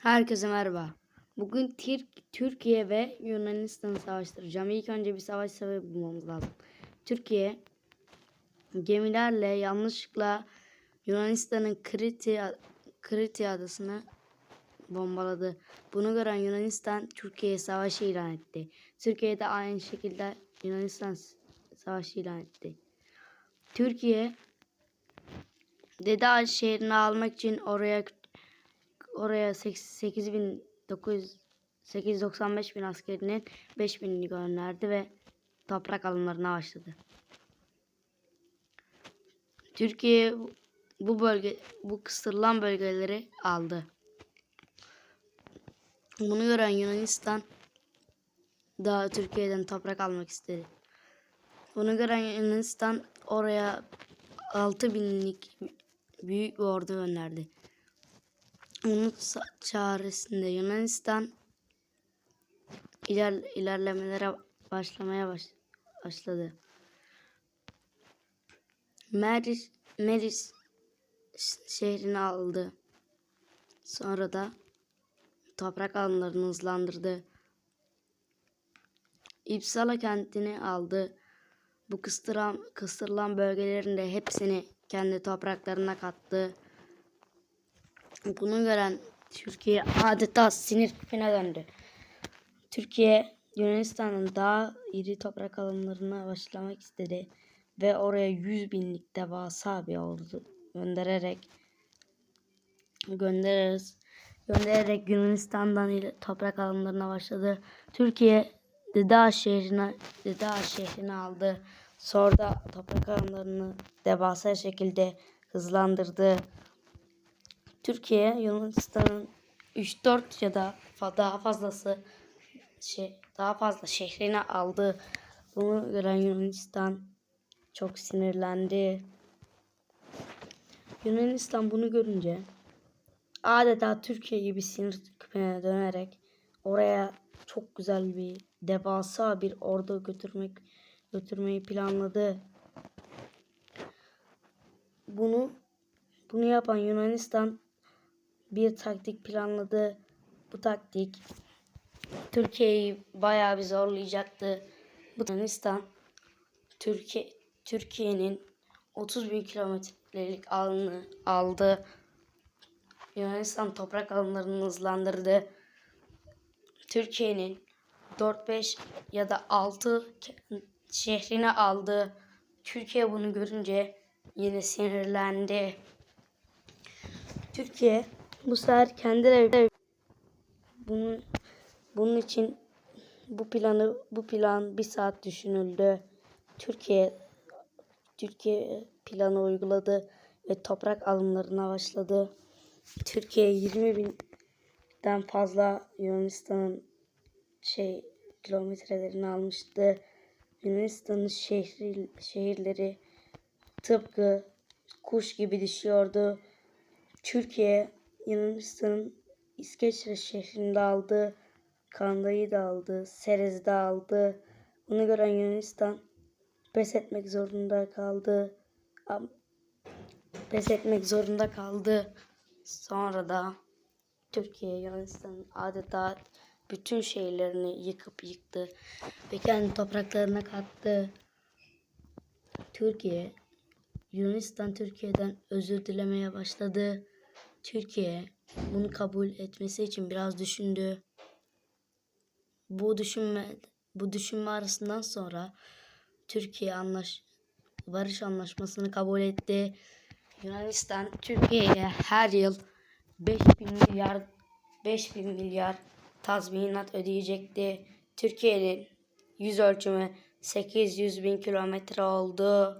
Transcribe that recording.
Herkese merhaba. Bugün Türkiye ve Yunanistan'ı savaştıracağım. İlk önce bir savaş sebebi bulmamız lazım. Türkiye gemilerle yanlışlıkla Yunanistan'ın Kriti, Kriti adasını bombaladı. Bunu gören Yunanistan Türkiye'ye savaşı ilan etti. Türkiye de aynı şekilde Yunanistan savaşı ilan etti. Türkiye Dede Ağaç şehrini almak için oraya oraya 8900 895 bin askerinin 5000'ini gönderdi ve toprak alımlarına başladı. Türkiye bu bölge bu kısırılan bölgeleri aldı. Bunu gören Yunanistan da Türkiye'den toprak almak istedi. Bunu gören Yunanistan oraya 6000'lik büyük bir ordu gönderdi. Sa- çaresinde Yunanistan iler, ilerlemelere başlamaya baş, başladı. Meris, Meris şehrini aldı. Sonra da toprak alanlarını hızlandırdı. İpsala kentini aldı. Bu kıstıran, kıstırılan bölgelerin de hepsini kendi topraklarına kattı. Bunu gören Türkiye adeta sinir küpüne döndü. Türkiye Yunanistan'ın daha iri toprak alanlarına başlamak istedi ve oraya 100 binlik devasa bir ordu göndererek göndeririz göndererek Yunanistan'dan toprak alanlarına başladı. Türkiye Dede şehrine Dede şehrini aldı. Sonra da toprak alanlarını devasa şekilde hızlandırdı. Türkiye Yunanistan'ın 3-4 ya da daha fazlası şey daha fazla şehrini aldı. Bunu gören Yunanistan çok sinirlendi. Yunanistan bunu görünce adeta Türkiye gibi sinir küpüne dönerek oraya çok güzel bir devasa bir ordu götürmek götürmeyi planladı. Bunu bunu yapan Yunanistan bir taktik planladı. Bu taktik Türkiye'yi bayağı bir zorlayacaktı. Bu Yunanistan Türkiye Türkiye'nin 30 bin kilometrelik alanını aldı. Yunanistan toprak alanlarını hızlandırdı. Türkiye'nin 4-5 ya da 6 ke- şehrini aldı. Türkiye bunu görünce yine sinirlendi. Türkiye bu sefer kendileri bunun bunun için bu planı bu plan bir saat düşünüldü. Türkiye Türkiye planı uyguladı ve toprak alımlarına başladı. Türkiye 20 binden fazla Yunanistan'ın şey kilometrelerini almıştı. Yunanistan'ın şehri, şehirleri tıpkı kuş gibi düşüyordu. Türkiye Yunanistan'ın İskeçre şehrini de aldı. Kandayı da aldı. Serez'i de aldı. Bunu gören Yunanistan pes etmek zorunda kaldı. Pes etmek zorunda kaldı. Sonra da Türkiye Yunanistan'ın adeta bütün şehirlerini yıkıp yıktı ve kendi topraklarına kattı. Türkiye Yunanistan Türkiye'den özür dilemeye başladı. Türkiye bunu kabul etmesi için biraz düşündü. Bu düşünme bu düşünme arasından sonra Türkiye anlaş barış anlaşmasını kabul etti. Yunanistan Türkiye'ye her yıl 5000 milyar 5000 milyar tazminat ödeyecekti. Türkiye'nin yüz ölçümü 800 bin kilometre oldu.